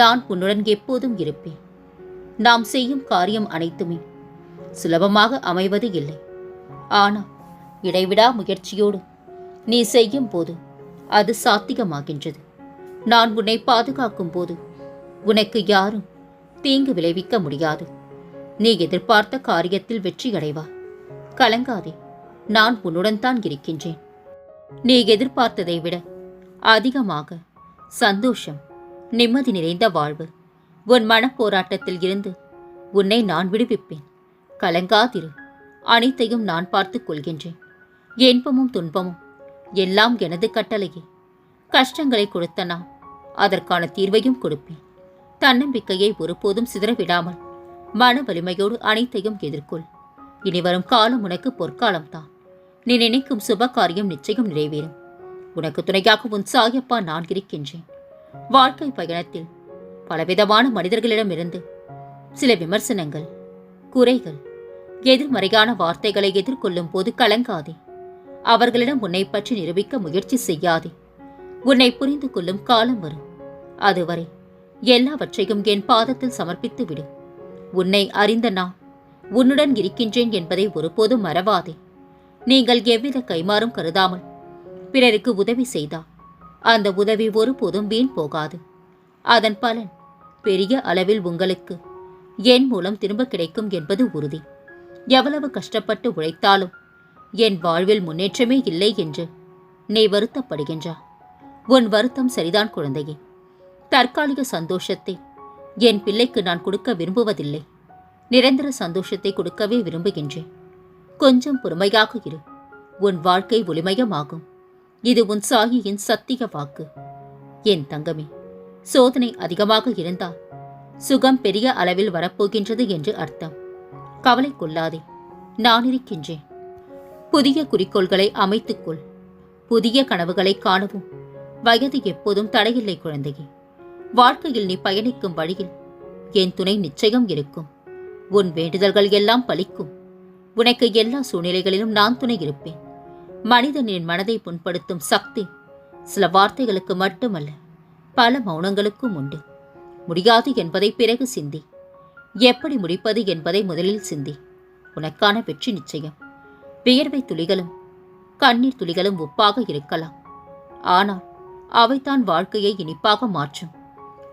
நான் உன்னுடன் எப்போதும் இருப்பேன். நாம் செய்யும் காரியம் அனைத்துமே சுலபமாக அமைவது இல்லை. ஆனால் இடைவிடா முயற்சியோடு நீ செய்யும் போது அது சாத்தியமாகின்றது. நான் உன்னை பாதுகாக்கும் போது உனக்கு யாரும் தீங்கு விளைவிக்க முடியாது. நீ எதிர்பார்த்த காரியத்தில் வெற்றி அடைவா. கலங்காதே நான் உன்னுடன் தான் இருக்கின்றேன். நீ எதிர்பார்த்ததை விட அதிகமாக சந்தோஷம் நிம்மதி நிறைந்த வாழ்வு. உன் மனப்போராட்டத்தில் இருந்து உன்னை நான் விடுவிப்பேன். கலங்காதிரு. அனைத்தையும் நான் பார்த்துக் கொள்கின்றேன். இன்பமும் துன்பமும் எல்லாம் எனது கட்டளையே. கஷ்டங்களை கொடுத்த நான் அதற்கான தீர்வையும் கொடுப்பேன். தன்னம்பிக்கையை ஒருபோதும் சிதறவிடாமல் மன வலிமையோடு அனைத்தையும் எதிர்கொள். இனி வரும் காலம் உனக்கு பொற்காலம்தான். நீ நினைக்கும் சுப காரியம் நிச்சயம் நிறைவேறும். உனக்கு துணையாக உன் சாயப்பா நான் இருக்கின்றேன். வாழ்க்கை பயணத்தில் பலவிதமான மனிதர்களிடமிருந்து சில விமர்சனங்கள் குறைகள் எதிர்மறையான வார்த்தைகளை எதிர்கொள்ளும் போது கலங்காதே. அவர்களிடம் உன்னை பற்றி நிரூபிக்க முயற்சி செய்யாதே. உன்னை புரிந்து கொள்ளும் காலம் வரும். அதுவரை எல்லாவற்றையும் என் பாதத்தில் சமர்ப்பித்து விடு. உன்னை அறிந்த நான் உன்னுடன் இருக்கின்றேன் என்பதை ஒருபோதும் மறவாதே. நீங்கள் எவ்வித கைமாறும் கருதாமல் பிறருக்கு உதவி செய்தால் அந்த உதவி ஒருபோதும் வீண் போகாது. அதன் பலன் பெரிய அளவில் உங்களுக்கு. என் மூலம் திரும்ப கிடைக்கும் என்பது உறுதி. எவ்வளவு கஷ்டப்பட்டு உழைத்தாலும் என் வாழ்வில் முன்னேற்றமே இல்லை என்று நீ வருத்தப்படுகின்றா. உன் வருத்தம் சரிதான் குழந்தையே. தற்காலிக சந்தோஷத்தை என் பிள்ளைக்கு நான் கொடுக்க விரும்புவதில்லை. நிரந்தர சந்தோஷத்தை கொடுக்கவே விரும்புகின்றேன். கொஞ்சம் பொறுமையாக இரு. உன் வாழ்க்கை ஒளிமயமாகும். இது உன் சாயியின் சத்திய வாக்கு. என் தங்கமே சோதனை அதிகமாக இருந்தால் சுகம் பெரிய அளவில் வரப்போகின்றது என்று அர்த்தம். கவலை கொள்ளாதே நான் இருக்கின்றேன். புதிய குறிக்கோள்களை அமைத்துக்கொள் புதிய கனவுகளை காணவும். வயது எப்போதும் தடையில்லை குழந்தையே. வாழ்க்கையில் நீ பயணிக்கும் வழியில் என் துணை நிச்சயம் இருக்கும். உன் வேண்டுதல்கள் எல்லாம் பலிக்கும். உனக்கு எல்லா சூழ்நிலைகளிலும் நான் துணை இருப்பேன். மனிதனின் மனதை புண்படுத்தும் சக்தி சில வார்த்தைகளுக்கு மட்டுமல்ல பல மௌனங்களுக்கும் உண்டு. முடியாது என்பதை பிறகு சிந்தி. எப்படி முடிப்பது என்பதை முதலில் சிந்தி. உனக்கான வெற்றி நிச்சயம். வியர்வை துளிகளும் கண்ணீர் துளிகளும் உப்பாக இருக்கலாம். ஆனால் அவைதான் வாழ்க்கையை இனிப்பாக மாற்றும்.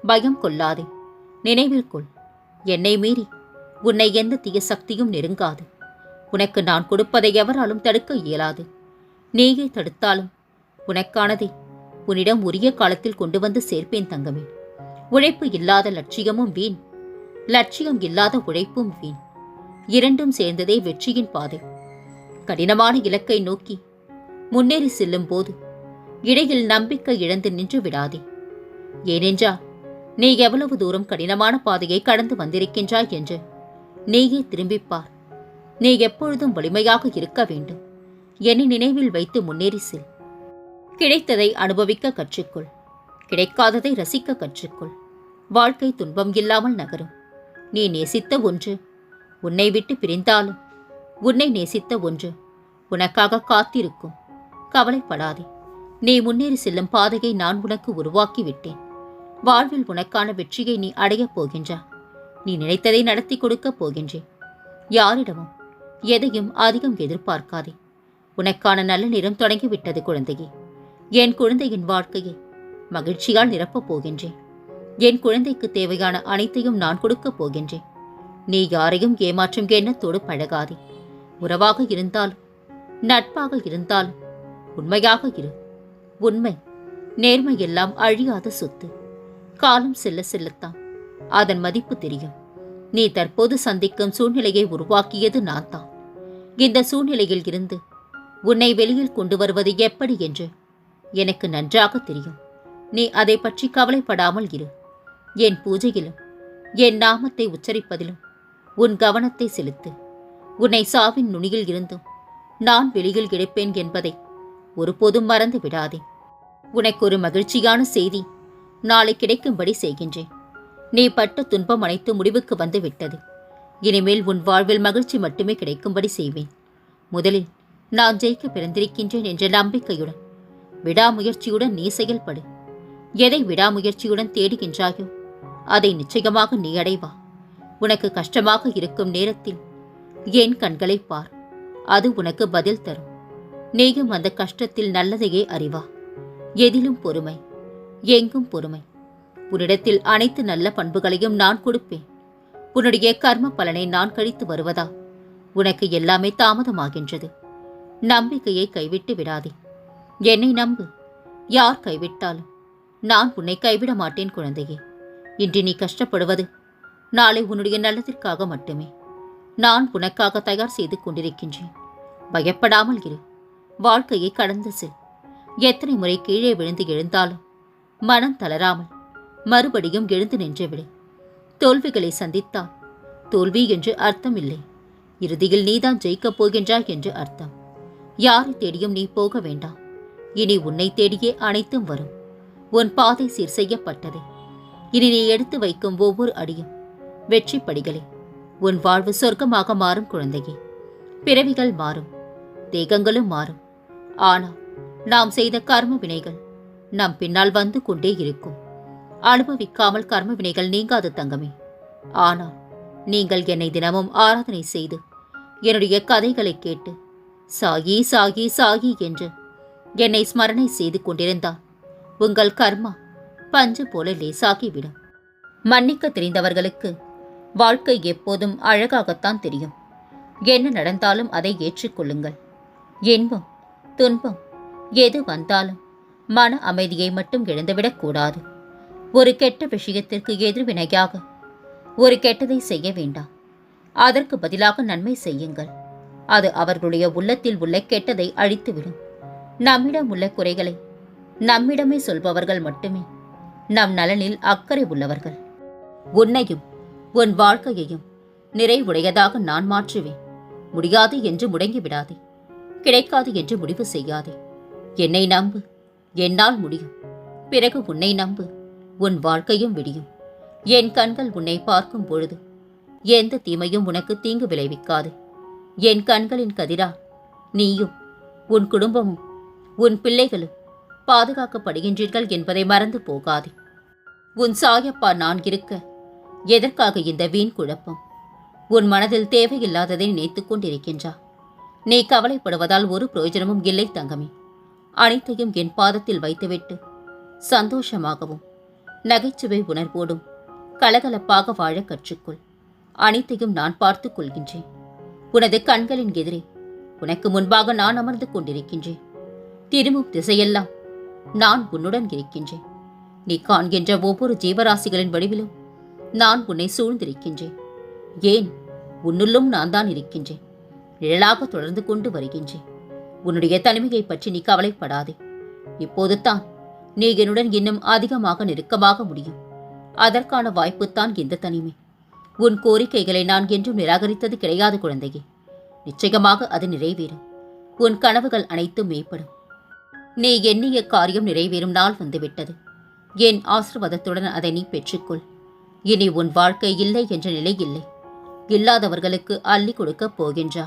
பயம் கொள்ளாதே. நினைவில் கொள். என்னை மீறி உன்னை எந்த தீய சக்தியும் நெருங்காது. உனக்கு நான் கொடுப்பதை எவராலும் தடுக்க இயலாது. நீயே தடுத்தாலும். உனக்கானதை உன்னிடம் உரிய காலத்தில் கொண்டு வந்து சேர்ப்பேன் தங்கமே. உழைப்பு இல்லாத லட்சியமும் வீண். லட்சியம் இல்லாத உழைப்பும் வீண். இரண்டும் சேர்ந்ததே வெற்றியின் பாதை. கடினமான இலக்கை நோக்கி முன்னேறி செல்லும் போது இடையில் நம்பிக்கை இழந்து நின்று விடாதே. ஏனென்றால் நீ எவ்வளவு தூரம் கடினமான பாதையை கடந்து வந்திருக்கின்றாய் என்று நீயே திரும்பிப் பார் நீ எப்பொழுதும் வலிமையாக இருக்க வேண்டும். என்னை நினைவில் வைத்து முன்னேறி செல். கிடைத்ததை அனுபவிக்க கற்றுக்கொள். கிடைக்காததை ரசிக்க கற்றுக்கொள். வாழ்க்கை துன்பம் இல்லாமல் நகரும். நீ நேசித்த ஒன்று உன்னை விட்டு பிரிந்தாலும் உன்னை நேசித்த ஒன்று உனக்காக காத்திருக்கும். கவலைப்படாதே. நீ முன்னேறி செல்லும் பாதையை நான் உனக்கு உருவாக்கி விட்டேன். வாழ்வில் உனக்கான வெற்றியை நீ அடையப் போகின்றா. நீ நினைத்ததை நடத்தி கொடுக்கப் போகின்றேன். யாரிடமும் எதையும் அதிகம் எதிர்பார்க்காதே. உனக்கான நல்ல நேரம் தொடங்கிவிட்டது குழந்தையே. என் குழந்தையின் வாழ்க்கையை மகிழ்ச்சியால் நிரப்பப் போகின்றேன். என் குழந்தைக்கு தேவையான அனைத்தையும் நான் கொடுக்கப் போகின்றேன். நீ யாரையும் ஏமாற்றும் எண்ணத்தோடு பழகாதே. உறவாக இருந்தாலும் நட்பாக இருந்தாலும் உண்மையாக இரு. உண்மை நேர்மை எல்லாம் அழியாத சொத்து. காலம் செல்ல செல்லத்தான். அதன் மதிப்பு தெரியும். நீ தற்போது சந்திக்கும் சூழ்நிலையை உருவாக்கியது நான் தான் இந்த சூழ்நிலையில் இருந்து உன்னை வெளியில் கொண்டு வருவது எப்படி என்று? எனக்கு நன்றாக தெரியும். நீ அதை பற்றி கவலைப்படாமல் இரு. என் பூஜையிலும் என் நாமத்தை உச்சரிப்பதிலும் உன் கவனத்தை செலுத்து. உன்னை சாவின் நுனியில் இருந்தும் நான் வெளியில் கிடைப்பேன் என்பதை ஒருபோதும் மறந்து விடாதே. உனக்கு ஒரு மகிழ்ச்சியான செய்தி நாளை கிடைக்கும்படி செய்கின்றேன். நீ பட்ட துன்பம் அனைத்து முடிவுக்கு வந்து விட்டது இனிமேல் உன் வாழ்வில் மகிழ்ச்சி மட்டுமே கிடைக்கும்படி செய்வேன். முதலில் நான் ஜெயிக்க பிறந்திருக்கின்றேன் என்ற நம்பிக்கையுடன். விடாமுயற்சியுடன் நீ செயல்படு. எதை விடாமுயற்சியுடன் தேடுகின்றாயோ அதை நிச்சயமாக நீ அடைவா. உனக்கு கஷ்டமாக இருக்கும் நேரத்தில் என் கண்களைப் பார். அது உனக்கு பதில் தரும். நீயும் அந்த கஷ்டத்தில் நல்லதையே அறிவா. எதிலும் பொறுமை எங்கும் பொறுமை. உன்னிடத்தில் அனைத்து நல்ல பண்புகளையும் நான் கொடுப்பேன். உன்னுடைய கர்ம பலனை நான் கழித்து வருவதா? உனக்கு எல்லாமே தாமதமாகின்றது. நம்பிக்கையை கைவிட்டு விடாதே. என்னை நம்பு. யார் கைவிட்டாலும் நான் உன்னை கைவிட மாட்டேன் குழந்தையே. இன்று நீ கஷ்டப்படுவது நாளை உன்னுடைய நல்லதிற்காக மட்டுமே. நான் உனக்காக தயார் செய்து கொண்டிருக்கின்றேன். பயப்படாமல் இரு. வாழ்க்கையை கடந்து செல். எத்தனை முறை கீழே விழுந்து எழுந்தாலும் மனம் தளராமல் மறுபடியும் எழுந்து நின்றுவிடு. தோல்விகளை சந்தித்தால் தோல்வி என்று அர்த்தம் இல்லை. இறுதியில் நீதான் ஜெயிக்கப் போகின்றாய் என்று அர்த்தம். யாரை தேடியும் நீ போக வேண்டாம். இனி உன்னை தேடியே அனைத்தும் வரும். உன் பாதை சீர் செய்யப்பட்டது. இனி நீ எடுத்து வைக்கும் ஒவ்வொரு அடியும் வெற்றி படிகளே உன் வாழ்வு சொர்க்கமாக மாறும் குழந்தையே. பிறவிகள் மாறும். தேகங்களும் மாறும். ஆனால் நாம் செய்த கர்ம வினைகள் நம் பின்னால் வந்து கொண்டே இருக்கும். அனுபவிக்காமல் கர்ம வினைகள் நீங்காது தங்கமே. ஆனால் நீங்கள் என்னை தினமும் ஆராதனை செய்து என்னுடைய கதைகளை கேட்டு சாகி சாகி சாகி என்று என்னை ஸ்மரணை செய்து கொண்டிருந்தால் உங்கள் கர்மா பஞ்சு போல லேசாகிவிடும். மன்னிக்க தெரிந்தவர்களுக்கு வாழ்க்கை எப்போதும் அழகாகத்தான் தெரியும். என்ன நடந்தாலும் அதை ஏற்றுக்கொள்ளுங்கள். இன்பம் துன்பம் எது வந்தாலும் மன அமைதியை மட்டும் இழந்துவிடக்கூடாது ஒரு கெட்ட விஷயத்திற்கு எதிர்வினையாக ஒரு கெட்டதை செய்ய வேண்டாம். அதற்கு பதிலாக நன்மை செய்யுங்கள். அது அவர்களுடைய உள்ளத்தில் உள்ள கெட்டதை அழித்துவிடும். நம்மிடம் உள்ள குறைகளை நம்மிடமே சொல்பவர்கள் மட்டுமே. நம் நலனில் அக்கறை உள்ளவர்கள். உன்னையும் உன் வாழ்க்கையையும் நிறைவுடையதாக நான் மாற்றுவேன். முடியாது என்று முடங்கிவிடாதே. கிடைக்காது என்று முடிவு செய்யாதே. என்னை நம்பு. என்னால் முடியும். பிறகு உன்னை நம்பு. உன் வாழ்க்கையும் விடியும். என் கண்கள் உன்னை பார்க்கும் பொழுது எந்த தீமையும் உனக்கு தீங்கு விளைவிக்காது. என் கண்களின் கதிரா நீயும் உன் குடும்பமும் உன் பிள்ளைகளும் பாதுகாக்கப்படுகின்றீர்கள் என்பதை மறந்து போகாதே. உன் சாயப்பா நான் இருக்க எதற்காக இந்த வீண் குழப்பம்? உன் மனதில் தேவையில்லாததை நினைத்து கொண்டிருக்கின்றா? நீ கவலைப்படுவதால் ஒரு பிரயோஜனமும் இல்லை தங்கமே. அனைத்தையும் என் பாதத்தில் வைத்துவிட்டு சந்தோஷமாகவும் நகைச்சுவை உணர்வோடும் கலகலப்பாக வாழ கற்றுக்கொள். அனைத்தையும் நான் பார்த்துக் கொள்கின்றேன். உனது கண்களின் எதிரே. உனக்கு முன்பாக நான் அமர்ந்து கொண்டிருக்கின்றேன். திரும்பும் திசையெல்லாம் நான் உன்னுடன் இருக்கின்றேன். நீ காண்கின்ற ஒவ்வொரு ஜீவராசிகளின் வடிவிலும் நான் உன்னை சூழ்ந்திருக்கின்றேன். ஏன்? உன்னுள்ளும் நான் தான் இருக்கின்றேன். நிழலாக தொடர்ந்து கொண்டு வருகின்றேன். உன்னுடைய தனிமையை பற்றி நீ கவலைப்படாதே. இப்போது தான் நீ என்னுடன் இன்னும் அதிகமாக நெருக்கமாக முடியும். அதற்கான வாய்ப்புத்தான் இந்த தனிமை. உன் கோரிக்கைகளை நான் என்றும் நிராகரித்தது கிடையாது குழந்தையே. நிச்சயமாக அது நிறைவேறும். உன் கனவுகள் அனைத்தும் மேம்படும். நீ எண்ணிய காரியம் நிறைவேறும் நாள் வந்துவிட்டது. என் ஆசிர்வாதத்துடன் அதை நீ பெற்றுக்கொள். இனி உன் வாழ்க்கை இல்லை என்ற நிலை இல்லை. இல்லாதவர்களுக்கு அள்ளி கொடுக்கப் போகின்றா.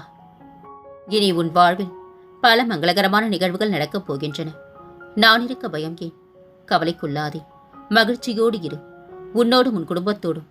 இனி உன் வாழ்வில் பல மங்களகரமான நிகழ்வுகள் நடக்கப் போகின்றன. நான் இருக்க பயம் ஏன்? கவலைக்குள்ளாதே. மகிழ்ச்சியோடு இரு. உன்னோடும் உன் குடும்பத்தோடும்.